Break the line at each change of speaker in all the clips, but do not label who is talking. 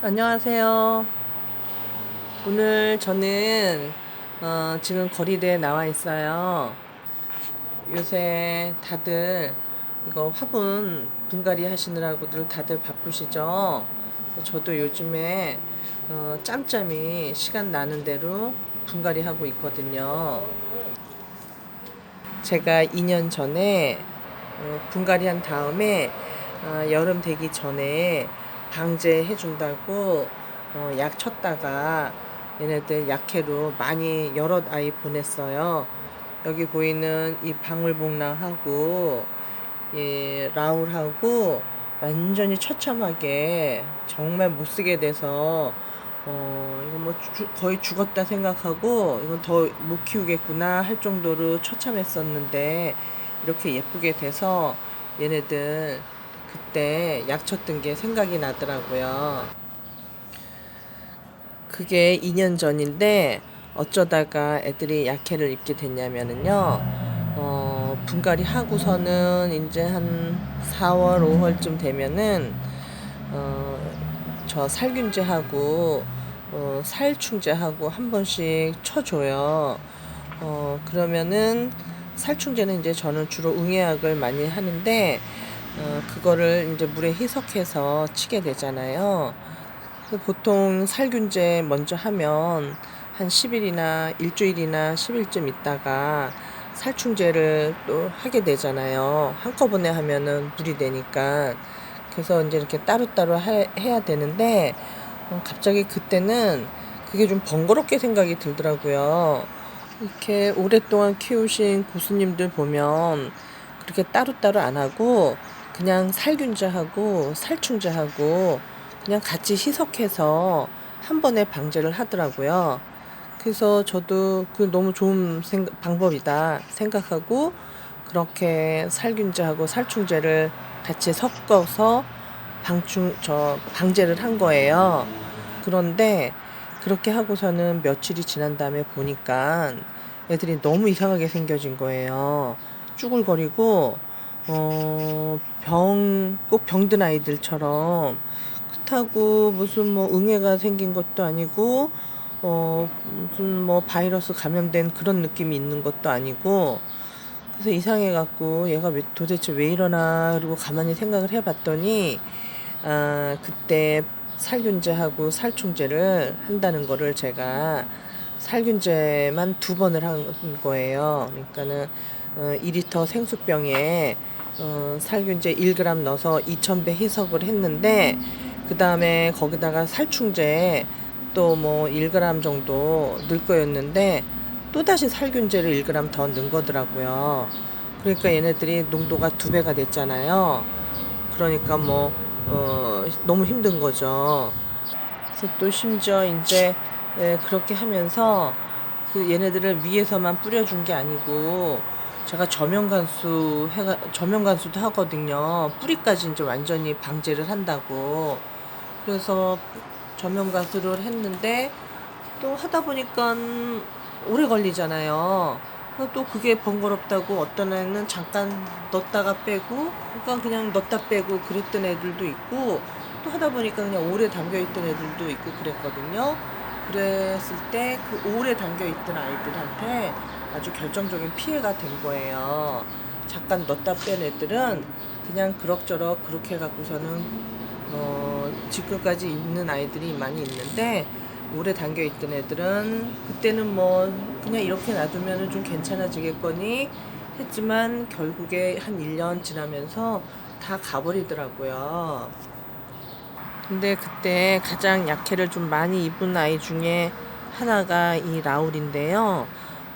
안녕하세요. 오늘 저는 어, 지금 거리대에 나와 있어요. 요새 다들 이거 화분 분갈이 하시느라고들 다들 바쁘시죠? 저도 요즘에 어, 짬짬이 시간 나는 대로 분갈이 하고 있거든요. 제가 2년 전에 어, 분갈이 한 다음에 어, 여름 되기 전에 방제해 준다고 어, 약 쳤다가 얘네들 약해로 많이 여러 아이 보냈어요. 여기 보이는 이 방울복랑하고 이 라울하고 완전히 처참하게 정말 못 쓰게 돼서 어 이거 뭐 주- 거의 죽었다 생각하고 이건 더 못 키우겠구나 할 정도로 처참했었는데 이렇게 예쁘게 돼서 얘네들 그때 약 쳤던 게 생각이 나더라고요. 그게 2년 전인데 어쩌다가 애들이 약해를 입게 됐냐면은요. 어, 분갈이 하고서는 이제 한 4월, 5월쯤 되면은 어, 저 살균제하고 어, 살충제하고 한 번씩 쳐줘요. 어, 그러면은 살충제는 이제 저는 주로 응애약을 많이 하는데 어, 그거를 이제 물에 희석해서 치게 되잖아요. 보통 살균제 먼저 하면 한 10일이나 일주일이나 10일쯤 있다가 살충제를 또 하게 되잖아요. 한꺼번에 하면은 물이 되니까. 그래서 이제 이렇게 따로따로 해, 해야 되는데 어, 갑자기 그때는 그게 좀 번거롭게 생각이 들더라고요. 이렇게 오랫동안 키우신 고수님들 보면 그렇게 따로따로 안 하고 그냥 살균제하고 살충제하고 그냥 같이 희석해서 한 번에 방제를 하더라고요. 그래서 저도 그 너무 좋은 생각, 방법이다 생각하고 그렇게 살균제하고 살충제를 같이 섞어서 방충 저 방제를 한 거예요. 그런데 그렇게 하고서는 며칠이 지난 다음에 보니까 애들이 너무 이상하게 생겨진 거예요. 쭈글거리고 어, 병, 꼭 병든 아이들처럼 그렇다고 무슨 뭐 응애가 생긴 것도 아니고 어, 무슨 뭐 바이러스 감염된 그런 느낌이 있는 것도 아니고 그래서 이상해갖고 얘가 왜, 도대체 왜 이러나 그리고 가만히 생각을 해봤더니 아, 그때 살균제하고 살충제를 한다는 거를 제가 살균제만 두 번을 한 거예요. 그러니까는 어, 2리터 생수병에 어, 살균제 1g 넣어서 2000배 희석을 했는데 그 다음에 거기다가 살충제 또 뭐 1g 정도 넣을 거였는데 또다시 살균제를 1g 더 넣은 거더라고요. 그러니까 얘네들이 농도가 두 배가 됐잖아요. 그러니까 뭐, 어, 너무 힘든 거죠. 그래서 또 심지어 이제 예, 그렇게 하면서 그 얘네들을 위에서만 뿌려준 게 아니고 제가 저면간수 해가 저면간수도 하거든요. 뿌리까지 이제 완전히 방제를 한다고. 그래서 저면간수를 했는데 또 하다 보니까 오래 걸리잖아요. 또 그게 번거롭다고 어떤 애는 잠깐 넣었다가 빼고, 그러니까 그냥 넣었다 빼고 그랬던 애들도 있고, 또 하다 보니까 그냥 오래 담겨있던 애들도 있고 그랬거든요. 그랬을 때 그 오래 담겨있던 아이들한테 아주 결정적인 피해가 된 거예요. 잠깐 넣었다 뺀 애들은 그냥 그럭저럭 그렇게 해갖고서는 어, 지금까지 있는 아이들이 많이 있는데 오래 담겨 있던 애들은 그때는 뭐 그냥 이렇게 놔두면 좀 괜찮아지겠거니 했지만 결국에 한 1년 지나면서 다 가버리더라고요. 근데 그때 가장 약해를 좀 많이 입은 아이 중에 하나가 이 라울인데요.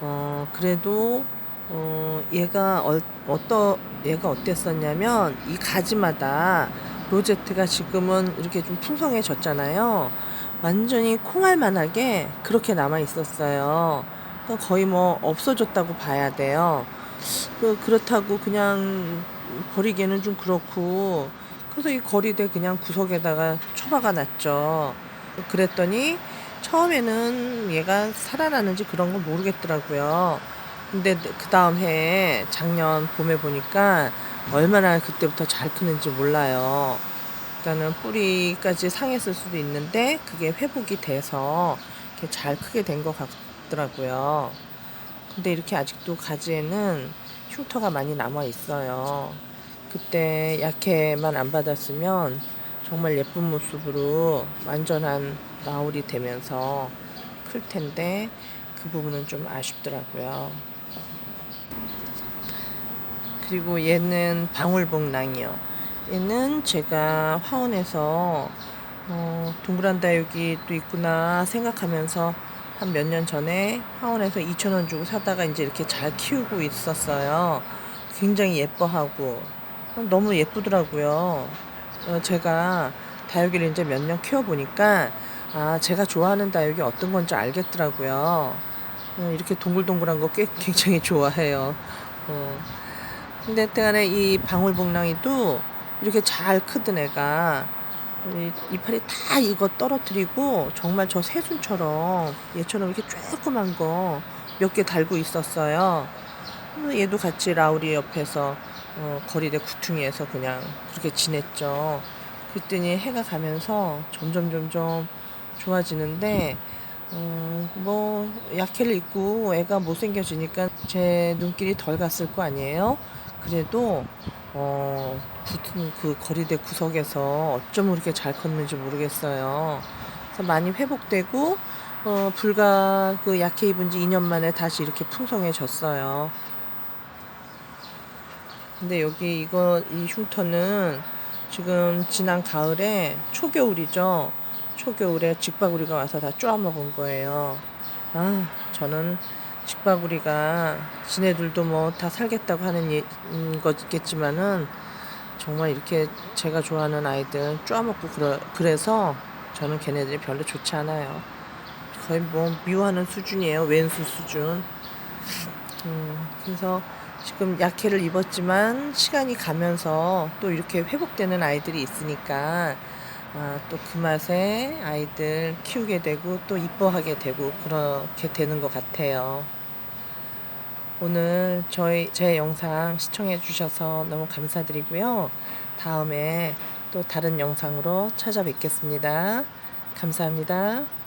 어, 그래도, 어, 얘가, 어, 어떠, 얘가 어땠었냐면, 이 가지마다 로제트가 지금은 이렇게 좀 풍성해졌잖아요. 완전히 콩알만하게 그렇게 남아 있었어요. 그러니까 거의 뭐 없어졌다고 봐야 돼요. 그, 그렇다고 그냥 버리기에는 좀 그렇고, 그래서 이 거리대 그냥 구석에다가 처박아 놨죠. 그랬더니 처음에는 얘가 살아나는지 그런 건 모르겠더라고요. 근데 그 다음 해에 작년 봄에 보니까 얼마나 그때부터 잘 크는지 몰라요. 그러니까는 뿌리까지 상했을 수도 있는데 그게 회복이 돼서 이렇게 잘 크게 된 것 같더라고요. 근데 이렇게 아직도 가지에는 흉터가 많이 남아 있어요. 그때 약해만 안 받았으면 정말 예쁜 모습으로 완전한 나올이 되면서 클 텐데 그 부분은 좀 아쉽더라고요. 그리고 얘는 방울복랑이요. 얘는 제가 화원에서 어, 동그란 다육이도 있구나 생각하면서 한 몇 년 전에 화원에서 2,000원 주고 사다가 이제 이렇게 잘 키우고 있었어요. 굉장히 예뻐하고 너무 예쁘더라고요. 어, 제가 다육이를 이제 몇 년 키워보니까 아, 제가 좋아하는 다육이 어떤 건지 알겠더라고요. 어, 이렇게 동글동글한 거 꽤 굉장히 좋아해요. 어. 근데 하여튼간에 이 방울복랑이도 이렇게 잘 크던 애가 이 이파리 다 이거 떨어뜨리고 정말 저 새순처럼 얘처럼 이렇게 조그만 거 몇 개 달고 있었어요. 어, 얘도 같이 라우리 옆에서 어, 거리대 구퉁이에서 그냥 그렇게 지냈죠. 그랬더니 해가 가면서 점점 점점 좋아지는데 음, 뭐 약해를 입고 애가 못생겨지니까 제 눈길이 덜 갔을 거 아니에요. 그래도 어, 그 거리대 구석에서 어쩜 그렇게 잘 컸는지 모르겠어요. 그래서 많이 회복되고 어, 불과 그 약해 입은 지 2년 만에 다시 이렇게 풍성해졌어요. 근데 여기 이거 이 흉터는 지금 지난 가을에 초겨울이죠. 초겨울에 직바구리가 와서 다 쪼아먹은 거예요. 아, 저는 직바구리가 지네들도 뭐 다 살겠다고 하는 예, 음, 거겠지만은 정말 이렇게 제가 좋아하는 아이들 쪼아먹고 그러, 그래서 저는 걔네들이 별로 좋지 않아요. 거의 뭐 미워하는 수준이에요. 왼수 수준. 음, 그래서 지금 약해를 입었지만 시간이 가면서 또 이렇게 회복되는 아이들이 있으니까 아, 또 그 맛에 아이들 키우게 되고 또 이뻐하게 되고 그렇게 되는 것 같아요. 오늘 저희 제 영상 시청해 주셔서 너무 감사드리고요. 다음에 또 다른 영상으로 찾아뵙겠습니다. 감사합니다.